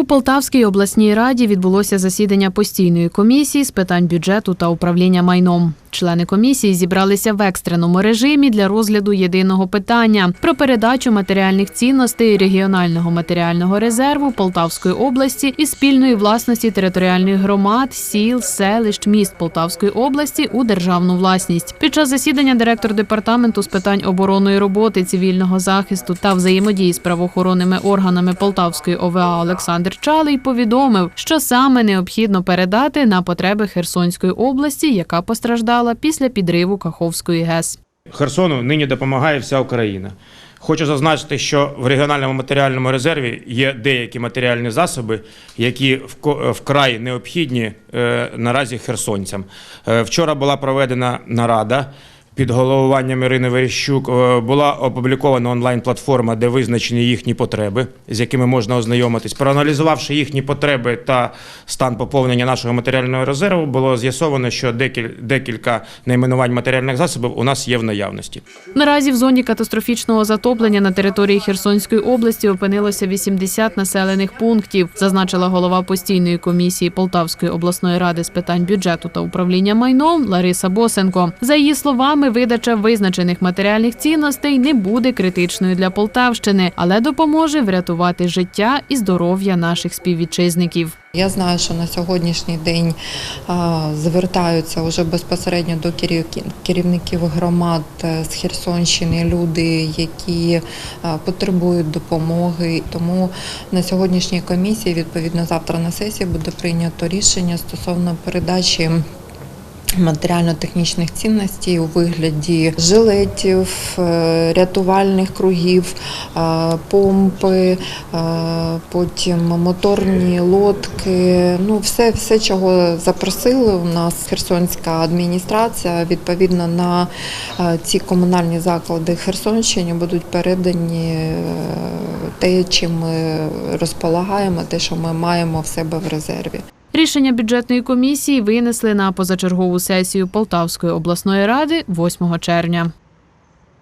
У Полтавській обласній раді відбулося засідання постійної комісії з питань бюджету та управління майном. Члени комісії зібралися в екстреному режимі для розгляду єдиного питання про передачу матеріальних цінностей регіонального матеріального резерву Полтавської області і спільної власності територіальних громад, сіл, селищ, міст Полтавської області у державну власність. Під час засідання директор департаменту з питань оборонної роботи, цивільного захисту та взаємодії з правоохоронними органами Полтавської ОВА Олександр Чалий повідомив, що саме необхідно передати на потреби Херсонської області, яка постраждала після підриву Каховської ГЕС. Херсону нині допомагає вся Україна. Хочу зазначити, що в регіональному матеріальному резерві є деякі матеріальні засоби, які вкрай необхідні е, наразі херсонцям. Е, Вчора була проведена нарада. Під головуванням Ірини Верещук е, була опублікована онлайн-платформа, де визначені їхні потреби, з якими можна ознайомитись. Проаналізувавши їхні потреби та стан поповнення нашого матеріального резерву, було з'ясовано, що декіль- декілька найменувань матеріальних засобів у нас є в наявності. Наразі в зоні катастрофічного затоплення на території Херсонської області опинилося 80 населених пунктів, зазначила голова постійної комісії Полтавської обласної ради з питань бюджету та управління майном Лариса Босенко. За її словами, видача визначених матеріальних цінностей не буде критичною для Полтавщини, але допоможе врятувати життя і здоров'я наших співвітчизників. Я знаю, що на сьогоднішній день звертаються вже безпосередньо до керів- керівників громад е, з Херсонщини люди, які потребують допомоги. Тому на сьогоднішній комісії, відповідно, завтра на сесії буде прийнято рішення стосовно передачі. Матеріально-технічних цінностей у вигляді жилетів, е, рятувальних кругів, е, помпи, е, потім моторні лодки. Ну, все, все, чого запросили у нас Херсонська адміністрація. Відповідно на ці комунальні заклади Херсонщини будуть передані те, чим ми розполагаємо, те, що ми маємо в себе в резерві. Рішення бюджетної комісії винесли на позачергову сесію Полтавської обласної ради 8 червня.